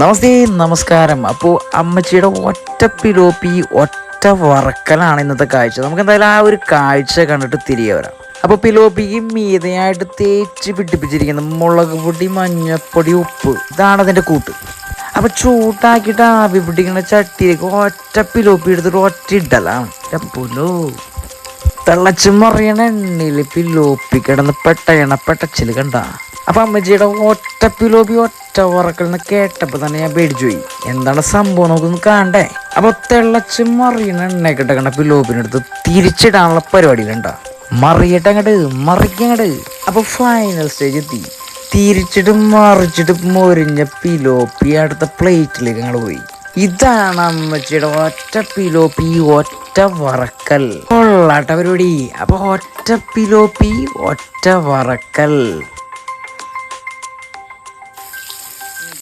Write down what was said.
നമസ്തേ നമസ്കാരം. അപ്പോൾ അമ്മച്ചിയുടെ ഒറ്റ പിലോപ്പി ഒറ്റ വറക്കലാണ് ഇന്നത്തെ കാഴ്ച. നമുക്ക് എന്തായാലും ആ ഒരു കാഴ്ച കണ്ടിട്ട് തിരികെ വരാം. അപ്പോൾ പിലോപ്പിക്ക് മീതയായിട്ട് തേച്ച് പിടിപ്പിച്ചിരിക്കുന്ന. മുളക് പൊടി മഞ്ഞപ്പൊടി ഉപ്പ്. ഇതാണ് അതിന്റെ കൂട്ട്. അപ്പോൾ ചൂട്ടാക്കിയിട്ട് ആവി പിടിക്കുന്ന ചട്ടിയിലേക്ക് ഒറ്റ പിലോപ്പി എടുത്തിട്ട് ഒറ്റ ഇടലാണ്. പുലോ തിളച്ച് മറിയണ എണ്ണയിൽ പിലോപ്പി കിടന്ന് പെട്ടയണ പെട്ടച്ചിൽ കണ്ട. അപ്പൊ അമ്മച്ചിയുടെ ഒറ്റ പിലോപ്പി ഒറ്റ വറക്കൽന്ന് കേട്ടപ്പോൾ തന്നെ ഞാൻ പേടിച്ചു പോയി എന്താണ് സംഭവം നമുക്കൊന്ന് കാണണ്ടേ? അപ്പൊ തിളച്ച് മറിയണ എണ്ണ കിട്ടക്കണ പിലോപ്പിനെടുത്ത് തിരിച്ചിടാനുള്ള പരിപാടി കണ്ട മറിയട്ടെ അങ്ങട് മറിക്കങ്ങട് അപ്പൊ ഫൈനൽ സ്റ്റേജ് എത്തി. തിരിച്ചിട്ട് മറിച്ചിട്ട് മൊരിഞ്ഞ പിലോപ്പി അടുത്ത പ്ലേറ്റിലേക്ക് അങ്ങോട്ട് പോയി. ഇതാണ് അമ്മച്ചിയുടെ ഒറ്റ പിലോപ്പി ഒറ്റ വറക്കൽ. കൊള്ളാട്ട പരിപാടി. അപ്പൊ ഒറ്റ പിലോപ്പി ഒറ്റ വറക്കൽ.